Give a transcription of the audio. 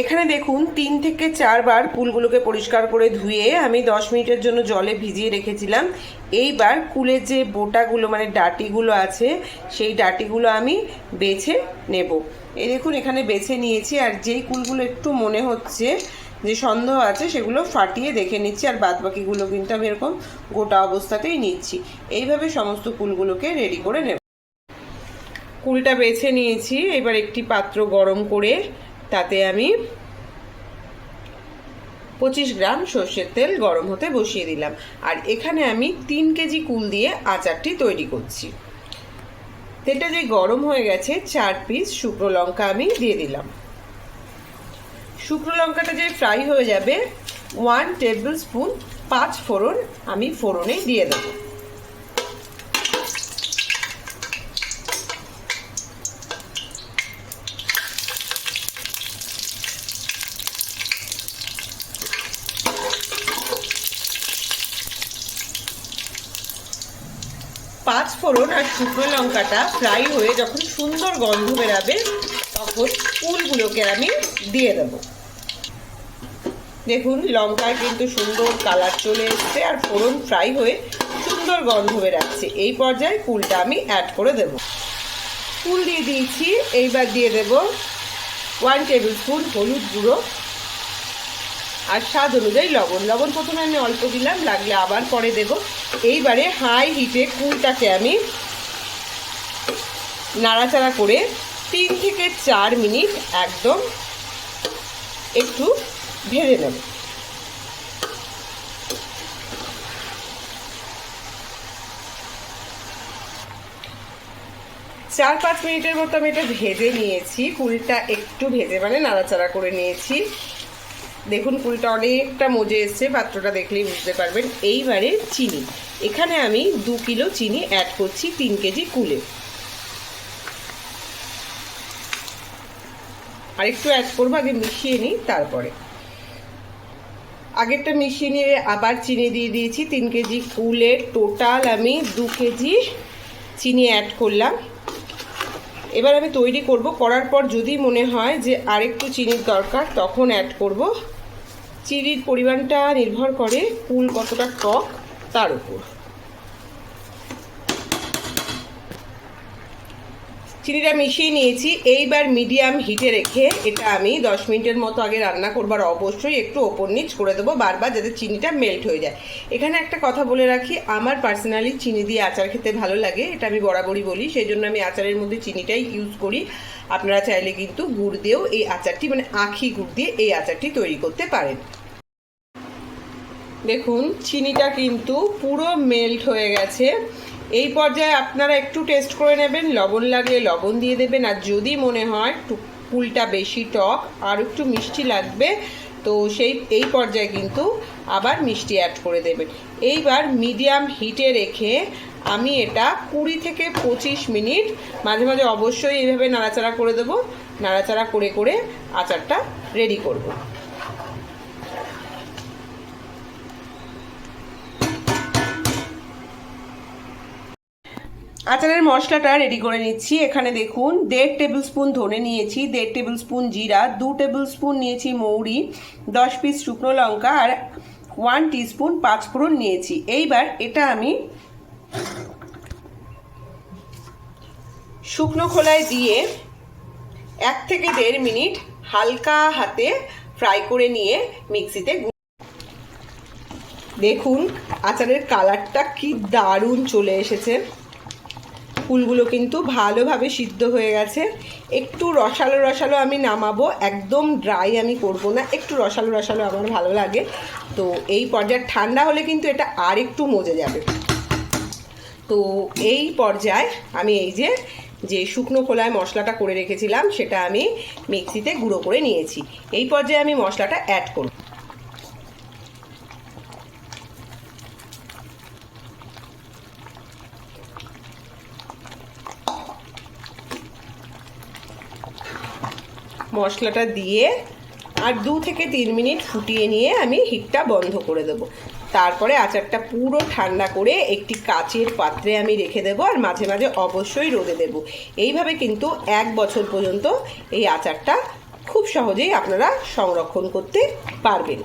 এখানে দেখুন, তিন থেকে চারবার কুলগুলোকে পরিষ্কার করে ধুয়ে আমি দশ মিনিটের জন্য জলে ভিজিয়ে রেখেছিলাম। এইবার কুলের যে বোটাগুলো মানে ডাটিগুলো আছে, সেই ডাটিগুলো আমি বেছে নেব। এই দেখুন, এখানে বেছে নিয়েছি, আর যেই কুলগুলো একটু মনে হচ্ছে, যে সন্দেহ আছে, সেগুলো ফাটিয়ে দেখে নিচ্ছি, আর বাদ বাকিগুলো কিন্তু আমি এরকম গোটা অবস্থাতেই নিচ্ছি। এইভাবে সমস্ত কুলগুলোকে রেডি করে নেব। কুলটা বেছে নিয়েছি, এবার একটি পাত্র গরম করে তাতে আমি পঁচিশ গ্রাম সর্ষের তেল গরম হতে বসিয়ে দিলাম। আর এখানে আমি তিন কেজি কুল দিয়ে আচারটি তৈরি করছি। তেলটা যে গরম হয়ে গেছে, চার পিস শুকনো লঙ্কা আমি দিয়ে দিলাম। শুকনো লঙ্কাটা যে ফ্রাই হয়ে যাবে ওয়ান টেবিল স্পুন পাঁচ ফোড়ন আমি ফোড়নে দিয়ে দেবো। পাঁচ ফোড়ন আর শুকনো লঙ্কাটা ফ্রাই হয়ে যখন সুন্দর গন্ধ বেরাবে, তখন ফুলগুলোকে আমি দিয়ে দেব। দেখুন, লঙ্কায় কিন্তু সুন্দর কালার চলে এসছে আর ফোড়ন ফ্রাই হয়ে সুন্দর গন্ধ বেরাচ্ছে। এই পর্যায়ে কুলটা আমি অ্যাড করে দেব। ফুল দিয়ে দিয়েছি, এইবার দিয়ে দেব ওয়ান টেবিল স্পুন হলুদ গুঁড়ো। আর স্বাদ অনুযায়ী লবণ। লবণ প্রথমে আমি অল্প দিলাম, লাগলে আবার পরে দেব। এইবারে হাই হিটে কুলটাকে আমি নাড়াচাড়া করে তিন থেকে চার মিনিট একদম একটু ভেজে নেব। চার পাঁচ মিনিটের মতো আমি এটা ভেজে নিয়েছি। কুলটা একটু ভেজে মানে নাড়াচাড়া করে নিয়েছি। দেখুন কুলটা অনেকটা মজে এসছে, পাত্রটা দেখলেই বুঝতে পারবেন। এইবারে চিনি। এখানে আমি দু কিলো চিনি অ্যাড করছি, তিন কেজি কুলে। আর একটু অ্যাড করব, আগে মিশিয়ে নিই, তারপরে। আগেরটা মিশিয়ে নিয়ে আবার চিনি দিয়ে দিয়েছি, তিন কেজি কুলের টোটাল আমি দু কেজি চিনি অ্যাড করলাম। এবার আমি তৈরি করব, করার পর যদি মনে হয় যে আরেকটু চিনির দরকার, তখন অ্যাড করব। চিনির পরিমাণটা নির্ভর করে কুল কতটা টক তার উপর। চিনিটা মিশিয়ে নিয়েছি। এইবার মিডিয়াম হিটে রেখে এটা আমি দশ মিনিটের মতো আগে রান্না করবার অবশ্যই একটু ওপর নিচ করে দেবো বারবার যাতে চিনিটা মেল্ট হয়ে যায়। এখানে একটা কথা বলে রাখি, আমার পার্সোনালি চিনি দিয়ে আচার খেতে ভালো লাগে, এটা আমি বরাবরই বলি সেই জন্য আমি আচারের মধ্যে চিনিটাই ইউজ করি। আপনারা চাইলে কিন্তু গুড় দিয়েও এই আচারটি মানে আখি গুড় দিয়ে এই আচারটি তৈরি করতে পারেন। দেখুন, চিনিটা কিন্তু পুরো মেল্ট হয়ে গেছে। এই পর্যায়ে আপনারা একটু টেস্ট করে নেবেন, লবণ লাগলে লবণ দিয়ে দেবেন, আর যদি মনে হয় কুলটা বেশি টক আর একটু মিষ্টি লাগবে, তো সেই, এই পর্যায়ে কিন্তু আবার মিষ্টি অ্যাড করে দেবেন। এইবার মিডিয়াম হিটে রেখে আমি এটা কুড়ি থেকে পঁচিশ মিনিট মাঝে মাঝে অবশ্যই এইভাবে নাড়াচাড়া করে দেবো, নাড়াচাড়া করে করে আচারটা রেডি করব। আচারের মশলাটা রেডি করে নিচ্ছি। এখানে দেখুন, দেড় টেবিল স্পুন ধনে নিয়েছি, দেড় টেবিল স্পুন জিরা, দু টেবিল স্পুন নিয়েছি মৌরি, দশ পিস শুকনো লঙ্কা আর ওয়ান টিস্পুন পাঁচফোড়ন নিয়েছি। এইবার এটা আমি শুকনো খোলায় দিয়ে এক থেকে দেড় মিনিট হালকা হাতে ফ্রাই করে নিয়ে মিক্সিতে দেখুন, আচারের কালারটা কি দারুণ চলে এসেছে। ফুলগুলো কিন্তু ভালোভাবে সিদ্ধ হয়ে গেছে। একটু রসালো রসালো আমি নামাবো, একদম ড্রাই আমি করব না, একটু রসালো রসালো আমার ভালো লাগে। তো এই পর্যায়ে ঠান্ডা হলে কিন্তু এটা আর একটু মজে যাবে। তো এই পর্যায়ে আমি এই যে যে শুকনো খোলায় মশলাটা করে রেখেছিলাম, সেটা আমি মিক্সিতে গুঁড়ো করে নিয়েছি। এই পর্যায়ে আমি মশলাটা অ্যাড করব। মশলাটা দিয়ে আর দু থেকে তিন মিনিট ফুটিয়ে নিয়ে আমি হিটটা বন্ধ করে দেব। তারপরে আচারটা পুরো ঠান্ডা করে একটি কাচের পাত্রে আমি রেখে দেব আর মাঝে মাঝে অবশ্যই রোদে দেব। এইভাবে কিন্তু এক বছর পর্যন্ত এই আচারটা খুব সহজেই আপনারা সংরক্ষণ করতে পারবেন।